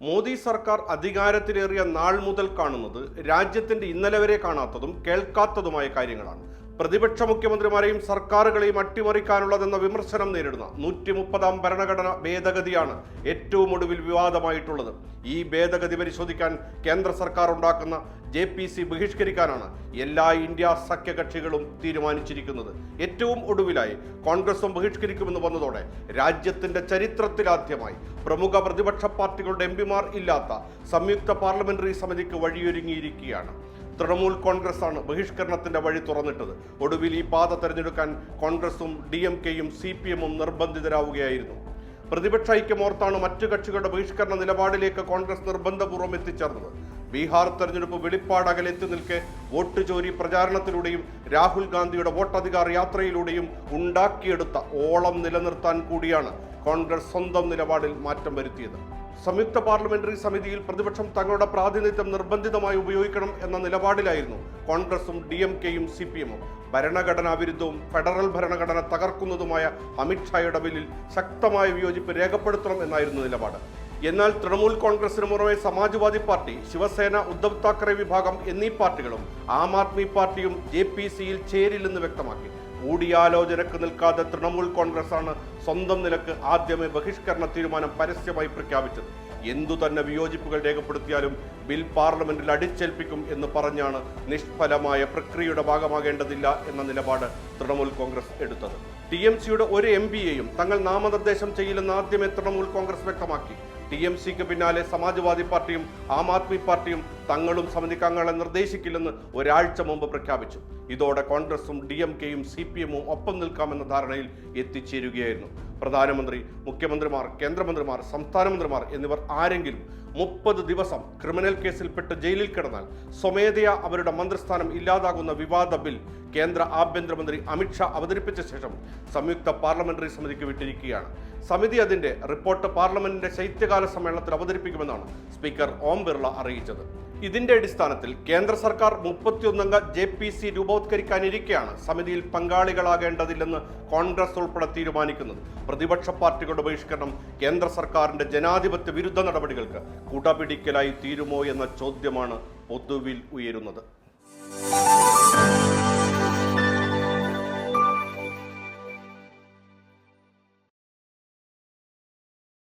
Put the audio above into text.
മോദി സർക്കാർ അധികാരത്തിലേറിയ നാൾ മുതൽ കാണുന്നത് രാജ്യത്തിന്റെ ഇന്നലെ വരെ കാണാത്തതും കേൾക്കാത്തതുമായ കാര്യങ്ങളാണ്. പ്രതിപക്ഷ മുഖ്യമന്ത്രിമാരെയും സർക്കാരുകളെയും അട്ടിമറിക്കാനുള്ളതെന്ന വിമർശനം നേരിടുന്ന നൂറ്റി മുപ്പതാം ഭരണഘടന ഭേദഗതിയാണ് ഏറ്റവും ഒടുവിൽ വിവാദമായിട്ടുള്ളത്. ഈ ഭേദഗതി പരിശോധിക്കാൻ കേന്ദ്ര സർക്കാർ ഉണ്ടാക്കുന്ന ജെ പി സി ബഹിഷ്കരിക്കാനാണ് എല്ലാ ഇന്ത്യ സഖ്യകക്ഷികളും തീരുമാനിച്ചിരിക്കുന്നത്. ഏറ്റവും ഒടുവിലായി കോൺഗ്രസും ബഹിഷ്കരിക്കുമെന്ന് വന്നതോടെ രാജ്യത്തിന്റെ ചരിത്രത്തിലാദ്യമായി പ്രമുഖ പ്രതിപക്ഷ പാർട്ടികളുടെ എം പിമാർ ഇല്ലാത്ത സംയുക്ത പാർലമെന്ററി സമിതിക്ക് വഴിയൊരുങ്ങിയിരിക്കുകയാണ്. തൃണമൂൽ കോൺഗ്രസ് ആണ് ബഹിഷ്കരണത്തിന്റെ വഴി തുറന്നിട്ടത്. ഒടുവിൽ ഈ പാത തെരഞ്ഞെടുക്കാൻ കോൺഗ്രസും ഡി എം കെയും സി പി എമ്മും നിർബന്ധിതരാവുകയായിരുന്നു. പ്രതിപക്ഷ ഐക്യമോർത്താണ് മറ്റു കക്ഷികളുടെ ബഹിഷ്കരണ നിലപാടിലേക്ക് കോൺഗ്രസ് നിർബന്ധപൂർവം എത്തിച്ചേർന്നത്. ബീഹാർ തെരഞ്ഞെടുപ്പ് വെളിപ്പാട് അകലെത്തി നിൽക്കെ വോട്ട് ചോരി പ്രചാരണത്തിലൂടെയും രാഹുൽ ഗാന്ധിയുടെ വോട്ടധികാർ യാത്രയിലൂടെയും ഉണ്ടാക്കിയെടുത്ത ഓളം നിലനിർത്താൻ കൂടിയാണ് കോൺഗ്രസ് സ്വന്തം നിലപാടിൽ മാറ്റം വരുത്തിയത്. സംയുക്ത പാർലമെന്ററി സമിതിയിൽ പ്രതിപക്ഷം തങ്ങളുടെ പ്രാതിനിധ്യം നിർബന്ധിതമായി ഉപയോഗിക്കണം എന്ന നിലപാടിലായിരുന്നു കോൺഗ്രസും ഡി എം കെയും സി പി എമ്മും ഭരണഘടനാ വിരുദ്ധവും ഫെഡറൽ ഭരണഘടന തകർക്കുന്നതുമായ അമിത്ഷായുടെ ബില്ലിൽ ശക്തമായ വിയോജിപ്പ് രേഖപ്പെടുത്തണം എന്നായിരുന്നു നിലപാട്. എന്നാൽ തൃണമൂൽ കോൺഗ്രസിന് പുറമെ സമാജ്വാദി പാർട്ടി ശിവസേന ഉദ്ധവ് താക്കറെ വിഭാഗം എന്നീ പാർട്ടികളും ആം ആദ്മി പാർട്ടിയും ജെ പി സിയിൽ ചേരില്ലെന്ന് വ്യക്തമാക്കി. കൂടിയാലോചനക്ക് നിൽക്കാതെ തൃണമൂൽ ആണ് സ്വന്തം നിലയ്ക്ക് ആദ്യമേ ബഹിഷ്കരണ തീരുമാനം പരസ്യമായി പ്രഖ്യാപിച്ചത്. എന്തു തന്നെ വിയോജിപ്പുകൾ രേഖപ്പെടുത്തിയാലും ബിൽ പാർലമെന്റിൽ അടിച്ചേൽപ്പിക്കും എന്ന് പറഞ്ഞാണ് നിഷ്ഫലമായ പ്രക്രിയയുടെ ഭാഗമാകേണ്ടതില്ല എന്ന നിലപാട് തൃണമൂൽ കോൺഗ്രസ് എടുത്തത്. ടി എം സിയുടെ ഒരു എം പിയെയും തങ്ങൾ നാമനിർദ്ദേശം ചെയ്യില്ലെന്ന് ആദ്യമേ തൃണമൂൽ കോൺഗ്രസ് വ്യക്തമാക്കി. ടി എം സിക്ക് പിന്നാലെ സമാജ്വാദി പാർട്ടിയും ആം ആദ്മി പാർട്ടിയും തങ്ങളും സമിതിക്ക് അംഗങ്ങളെ നിർദ്ദേശിക്കില്ലെന്ന് ഒരാഴ്ച മുമ്പ് പ്രഖ്യാപിച്ചു. ഇതോടെ കോൺഗ്രസും ഡി എം കെയും സി പി എമ്മും ഒപ്പം നിൽക്കാമെന്ന ധാരണയിൽ എത്തിച്ചേരുകയായിരുന്നു. പ്രധാനമന്ത്രി മുഖ്യമന്ത്രിമാർ കേന്ദ്രമന്ത്രിമാർ സംസ്ഥാന മന്ത്രിമാർ എന്നിവർ ആരെങ്കിലും മുപ്പത് ദിവസം ക്രിമിനൽ കേസിൽപ്പെട്ട് ജയിലിൽ കിടന്നാൽ സ്വമേധയാ അവരുടെ മന്ത്രിസ്ഥാനം ഇല്ലാതാകുന്ന വിവാദ ബിൽ കേന്ദ്ര ആഭ്യന്തരമന്ത്രി അമിത്ഷാ അവതരിപ്പിച്ച ശേഷം സംയുക്ത പാർലമെന്ററി സമിതിക്ക് വിട്ടിരിക്കുകയാണ്. സമിതി അതിന്റെ റിപ്പോർട്ട് പാർലമെന്റിന്റെ ശൈത്യകാല സമ്മേളനത്തിൽ അവതരിപ്പിക്കുമെന്നാണ് സ്പീക്കർ ഓം ബിർള അറിയിച്ചത്. ഇതിന്റെ അടിസ്ഥാനത്തിൽ കേന്ദ്ര സർക്കാർ മുപ്പത്തിയൊന്നംഗ ജെ പി സി രൂപവത്കരിക്കാനിരിക്കെയാണ് സമിതിയിൽ പങ്കാളികളാകേണ്ടതില്ലെന്ന് കോൺഗ്രസ് ഉൾപ്പെടെ തീരുമാനിക്കുന്നത്. പ്രതിപക്ഷ പാർട്ടികളുടെ ബഹിഷ്കരണം കേന്ദ്ര സർക്കാരിന്റെ ജനാധിപത്യ വിരുദ്ധ നടപടികൾക്ക് കൂട്ടപിടിക്കലായി തീരുമോ എന്ന ചോദ്യമാണ് പൊതുവിൽ ഉയരുന്നത്.